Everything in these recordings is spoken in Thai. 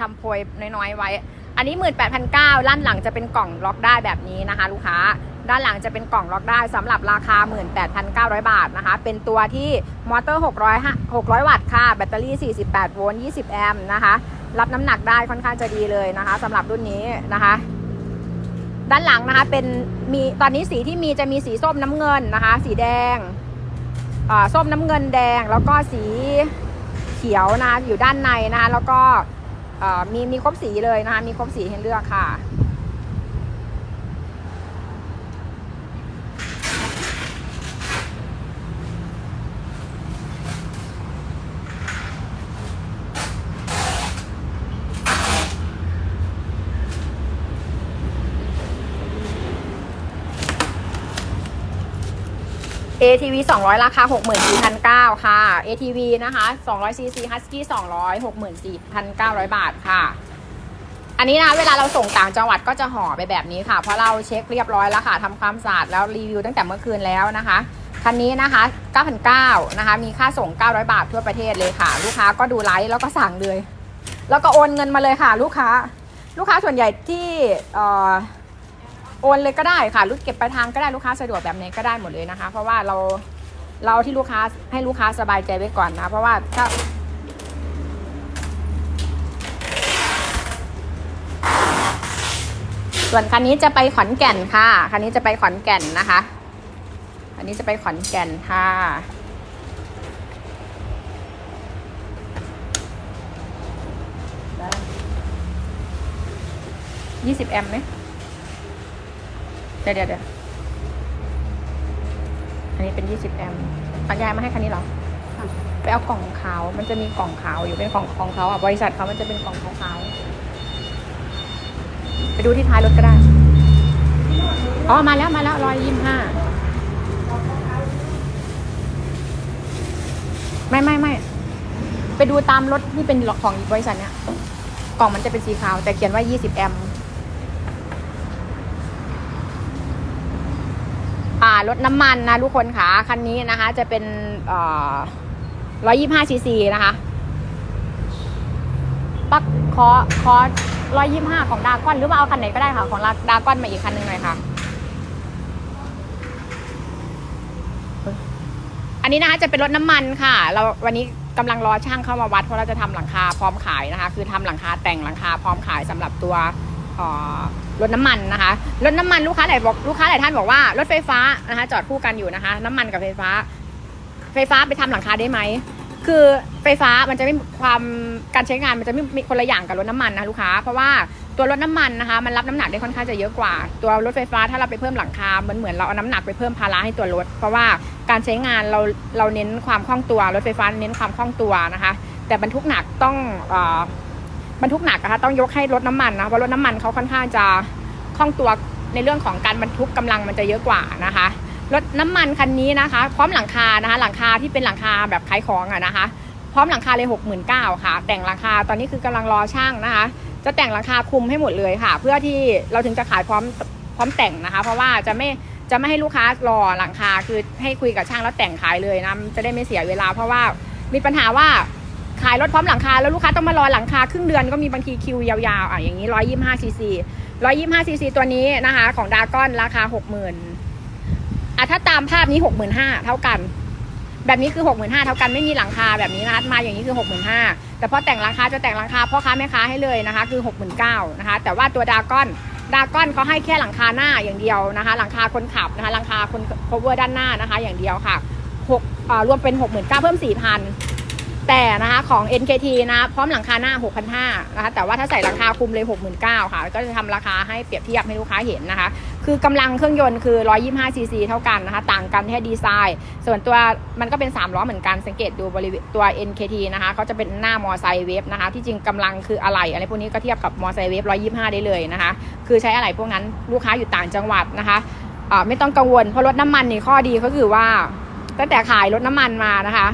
ทำโพยน้อยๆไว้ อันนี้ 18,900ด้านหลังจะเป็นกล่องล็อกได้แบบนี้นะคะ ลูกค้า ด้านหลังจะเป็นกล่องล็อกได้สำหรับราคา 18,900 บาทนะคะ เป็นตัวที่มอเตอร์ 600 600 วัตต์ค่ะ แบตเตอรี่ 48 โวลต์ 20 แอมป์นะคะ รับน้ำหนักได้ค่อนข้างจะดีเลยนะคะสำหรับรุ่นนี้นะคะด้านหลังนะคะเป็นมีตอนนี้สีที่มีจะมีสีส้มน้ำเงินนะคะ สีแดงอ่าส้มน้ำเงินแดงแล้วก็สีเขียวนะะอยู่ด้านในนะคะแล้วก็ มีมีครบสีเลยนะคะมีครบสีให้เลือกค่ะเอทีวีสองร้อยราคาหกหมื่นสี่พันเก้าค่ะ ATV นะคะ 200 cc Husky 200 64,900 บาทค่ะ อันนี้นะเวลาเราส่งต่างจังหวัดก็จะห่อไปแบบนี้ค่ะ เพราะเราเช็คเรียบร้อยแล้วค่ะทำความสะอาดแล้วรีวิวตั้งแต่เมื่อคืนแล้วนะคะ คันนี้นะคะ9,900นะคะ มีค่าส่ง 900 บาททั่วประเทศเลยค่ะ ลูกค้าก็ดูไลฟ์แล้วก็สั่งเลย แล้วก็โอนเงินมาเลยค่ะ ลูกค้า ลูกค้าส่วนใหญ่ที่เอ่อโอนเลยก็ได้ค่ะรูดเก็บปลายทางก็ได้ลูกค้าสะดวกแบบไหนก็ได้หมดเลยนะคะ เพราะว่าเรา เราที่ลูกค้าให้ลูกค้าสบายใจไว้ก่อนนะ เพราะว่าถ้าส่วนคันนี้จะไปขอนแก่นค่ะคันนี้จะไปขอนแก่นนะคะคันนี้จะไปขอนแก่นค่ะยี่สิบแอมป์ไหมเดี๋ยเดี๋ยวเดี๋ยว อันนี้เป็น 20 แอมป์เอายายมาให้คันนี้เหรอ ไปเอากล่องขาว มันจะมีกล่องขาวอยู่เป็นกล่องของเขาอะ บริษัทเขามันจะเป็นกล่องขาวๆไปดูที่ท้ายรถก็ได้ อ๋อ มาแล้วมาแล้วร้อยยี่สิบห้า ไม่ไม่ไม่ ไปดูตามรถที่เป็นของบริษัทเนี้ย กล่องมันจะเป็นสีขาว แต่เขียนว่า 20 แอมป์ อ่ารถน้ำมันนะทุกคนค่ะคันนี้นะคะ จะเป็นร้อยยี่ห้าซีซีนะคะ ปักคอคอร้อยยี่ห้าของดากอนหรือว่าเอาคันไหนก็ได้ค่ะ ของดากอนมาอีกคันหนึ่งหน่อยค่ะ อันนี้นะคะจะเป็นรถน้ำมันค่ะ เราวันนี้กำลังรอช่างเข้ามาวัดเพราะเราจะทำหลังคาพร้อมขายนะคะ คือทำหลังคาแต่งหลังคาพร้อมขายสำหรับตัว รถน้ำมันนะคะรถน้ำมันลูกค้าหลายบอกลูกค้าหลายท่านบอกว่ารถไฟฟ้านะคะ จอดคู่กันอยู่นะคะ น้ำมันกับไฟฟ้า ไฟฟ้าไปทำหลังคาได้ไหมคือไฟฟ้ามันจะไม่ความการใช้งานมันจะไม่มีคนละอย่างกับรถน้ำมันนะลูกค้า เพราะว่าตัวรถน้ำมันนะคะ มันรับน้ำหนักได้ค่อนข้างจะเยอะกว่า ตัวรถไฟฟ้าถ้าเราไปเพิ่มหลังคาเหมือนเหมือนเราเอาน้ำหนักไปเพิ่มภาระให้ตัวรถ เพราะว่าการใช้งานเราเราเน้นความคล่องตัว รถไฟฟ้าเน้นความคล่องตัวนะคะ แต่บรรทุกหนักต้องออ บรรทุกหนักนะคะต้องยกให้รถน้ำมันนะเพราะรถน้ำมันเขาค่อนข้างจะคล่องตัวในเรื่องของการบรรทุกกำลังมันจะเยอะกว่านะคะรถน้ำมันคันนี้นะคะ พร้อมหลังคานะคะ หลังคาที่เป็นหลังคาแบบขายของอะนะคะ พร้อมหลังคาเลยหกหมื่นเก้าค่ะ แต่งหลังคาตอนนี้คือกำลังรอช่างนะคะ จะแต่งหลังคาคุมให้หมดเลยค่ะ เพื่อที่เราถึงจะขายพร้อมพร้อมแต่งนะคะ เพราะว่าจะไม่จะไม่ให้ลูกค้ารอหลังคาคือให้คุยกับช่างแล้วแต่งขายเลยนะจะได้ไม่เสียเวลา เพราะว่ามีปัญหาว่า ขายรถพร้อมหลังคา แล้วลูกค้าต้องมารอหลังคาครึ่งเดือนก็มีบางทีคิวยาวๆอะอย่างนี้ร้อยยี่ห้าซีซีร้อยยี่ห้าซีซีตัวนี้นะคะ ของดากอนราคาหกหมื่นอะถ้าตามภาพนี้หกหมื่นห้าเท่ากัน แบบนี้คือหกหมื่นห้าเท่ากันไม่มีหลังคาแบบนี้นะคะมาอย่างนี้คือหกหมื่นห้าแต่พอแต่งราคาจะแต่งราคาพ่อค้าแม่ค้าให้เลยนะคะ คือหกหมื่นเก้านะคะ แต่ว่าตัวดากอนดากอนเขาให้แค่หลังคาหน้าอย่างเดียวนะคะ หลังคาคนขับนะคะ หลังคาคน cover ด้านหน้านะคะ อย่างเดียวค่ะหกอ่ารวมเป็นหกหมื่นเก้าเพิ่มสี่พัน แต่นะคะของ NKT นะพร้อมหลังคาหน้า 6,500นะคะแต่ว่าถ้าใส่หลังคาคุมเลย 69,000ค่ะ ก็จะทำราคาให้เปรียบเทียบให้ลูกค้าเห็นนะคะ คือกำลังเครื่องยนต์คือ 125 ซีซีเท่ากันนะคะ ต่างกันแค่ดีไซน์ ส่วนตัวมันก็เป็น 3 ล้อเหมือนกันสังเกตดูบริเวณตัว NKT นะคะเขาจะเป็นหน้ามอไซค์เวฟนะคะ ที่จริงกำลังคืออะไรอะไรพวกนี้ก็เทียบกับมอไซค์เวฟ125 ได้เลยนะคะ คือใช้อะไรพวกนั้นลูกค้าอยู่ต่างจังหวัดนะคะอ่าไม่ต้องกังวลเพราะรถน้ำมันนี่ข้อดีก็คือว่าตั้งแต่ขายรถน้ำมันมานะคะ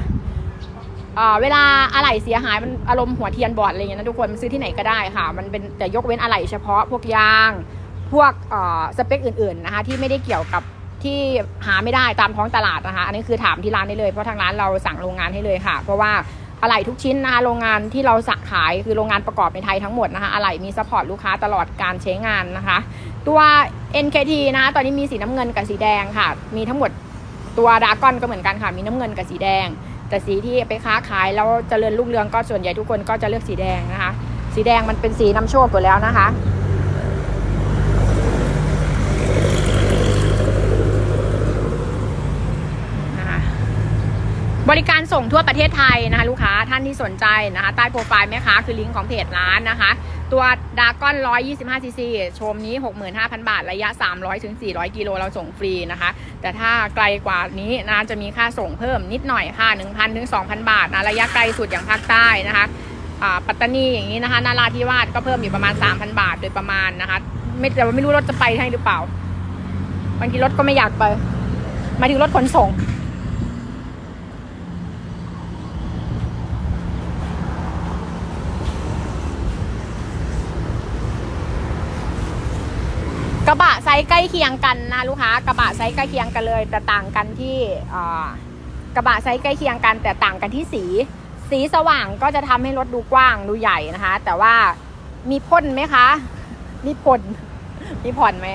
เวลาอะไหล่เสียหายมันอารมณ์หัวเทียนบอดอะไรเงี้ยนะทุกคนมันซื้อที่ไหนก็ได้ค่ะ มันเป็นแต่ยกเว้นอะไหล่เฉพาะพวกยาง พวกสเปคอื่นๆนะคะที่ไม่ได้เกี่ยวกับที่หาไม่ได้ตามท้องตลาดนะคะ อันนี้คือถามที่ร้านได้เลย เพราะทางร้านเราสั่งโรงงานให้เลยค่ะ เพราะว่าอะไหล่ทุกชิ้นนะคะโรงงานที่เราสักขายคือโรงงานประกอบในไทยทั้งหมดนะคะอะไหล่มีซัพพอร์ตลูกค้าตลอดการใช้งานนะคะ ตัว NKT นะคะตอนนี้มีสีน้ำเงินกับสีแดงค่ะ มีทั้งหมดตัวดากอนก็เหมือนกันค่ะ มีน้ำเงินกับสีแดง แต่สีที่ไปค้าขายแล้วเจริญรุ่งเรืองก็ส่วนใหญ่ทุกคนก็จะเลือกสีแดงนะคะ สีแดงมันเป็นสีนำโชคอยู่แล้วนะคะนะคะบริการส่งทั่วประเทศไทยนะคะลูกค้าท่านที่สนใจนะคะใต้โปรไฟล์แม่ค้าคือลิงก์ของเพจร้านนะคะ ตัวดากอน125ซีซีชมนี้ 65,000 บาท ระยะ 300ถึง400 กิโลเราส่งฟรีนะคะ แต่ถ้าไกลกว่านี้นะจะมีค่าส่งเพิ่มนิดหน่อยค่ะ 1,000ถึง2,000 บาทนะระยะไกลสุดอย่างภาคใต้นะคะอ่าปัตตานีอย่างนี้นะคะนาราธิวาสก็เพิ่มอยู่ประมาณ 3,000 บาทโดยประมาณนะคะ ไม่แต่ว่าไม่รู้รถจะไปให้หรือเปล่าบางทีรถก็ไม่อยากไปมาถึงรถขนส่ง ระบะไซส์ใกล้เคียงกันนะลูกค้ากระบะไซส์ใกล้เคียงกันเลย แต่ต่างกันที่กระบะไซส์ใกล้เคียงกัน แต่ต่างกันที่สี สีสว่างก็จะทำให้รถดูกว้างดูใหญ่นะคะ แต่ว่ามีพ่นไหมคะมีพ่นมีผ่อนไหม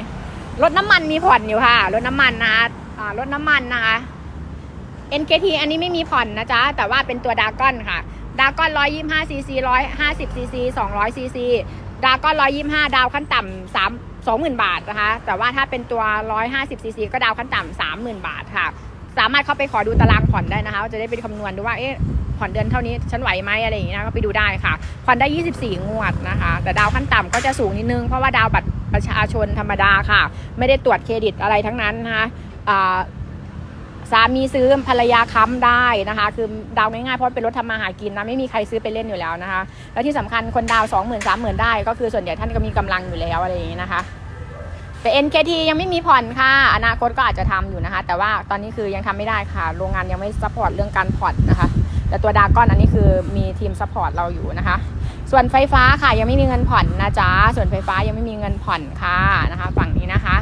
รถน้ำมันมีผ่อนอยู่ค่ะรถน้ำมันนะคะรถน้ำมันนะคะ NKT อันนี้ไม่มีผ่อนนะจ๊ะแต่ว่าเป็นตัวดากอนค่ะดากอน125ซีซี150ซีซี200ซีซีดากอน125ดาวขั้นต่ำสาม สองหมื่นบาทนะคะ แต่ว่าถ้าเป็นตัว 150ซีซีก็ดาวขั้นต่ำสามหมื่นบาทค่ะ สามารถเข้าไปขอดูตารางผ่อนได้นะคะจะได้ไปคำนวณดูว่าเอ๊ะผ่อนเดือนเท่านี้ฉันไหวไหมอะไรอย่างนี้นะก็ไปดูได้ค่ะผ่อนได้ 24 งวดนะคะ แต่ดาวขั้นต่ำก็จะสูงนิดนึง เพราะว่าดาวบัตรประชาชนธรรมดาค่ะ ไม่ได้ตรวจเครดิตอะไรทั้งนั้นนะคะอ่า สามีซื้อภรรยาค้ำได้นะคะ คือดาวง่ายๆเพราะเป็นรถทำมาหากินนะไม่มีใครซื้อไปเล่นอยู่แล้วนะคะ แล้วที่สำคัญคนดาวสองหมื่นสามหมื่นได้ ก็คือส่วนใหญ่ท่านก็มีกำลังอยู่แล้วอะไรอย่างนี้นะคะ แต่ NKT ยังไม่มีผ่อนค่ะ อนาคตก็อาจจะทำอยู่นะคะ แต่ว่าตอนนี้คือยังทำไม่ได้ค่ะ โรงงานยังไม่ซัพพอร์ตเรื่องการผ่อนนะคะ แต่ตัวดาก้อนอันนี้คือมีทีมซัพพอร์ตเราอยู่นะคะ ส่วนไฟฟ้าค่ะยังไม่มีเงินผ่อนนะจ๊ะส่วนไฟฟ้ายังไม่มีเงินผ่อนค่ะนะคะ ฝั่งนี้นะคะ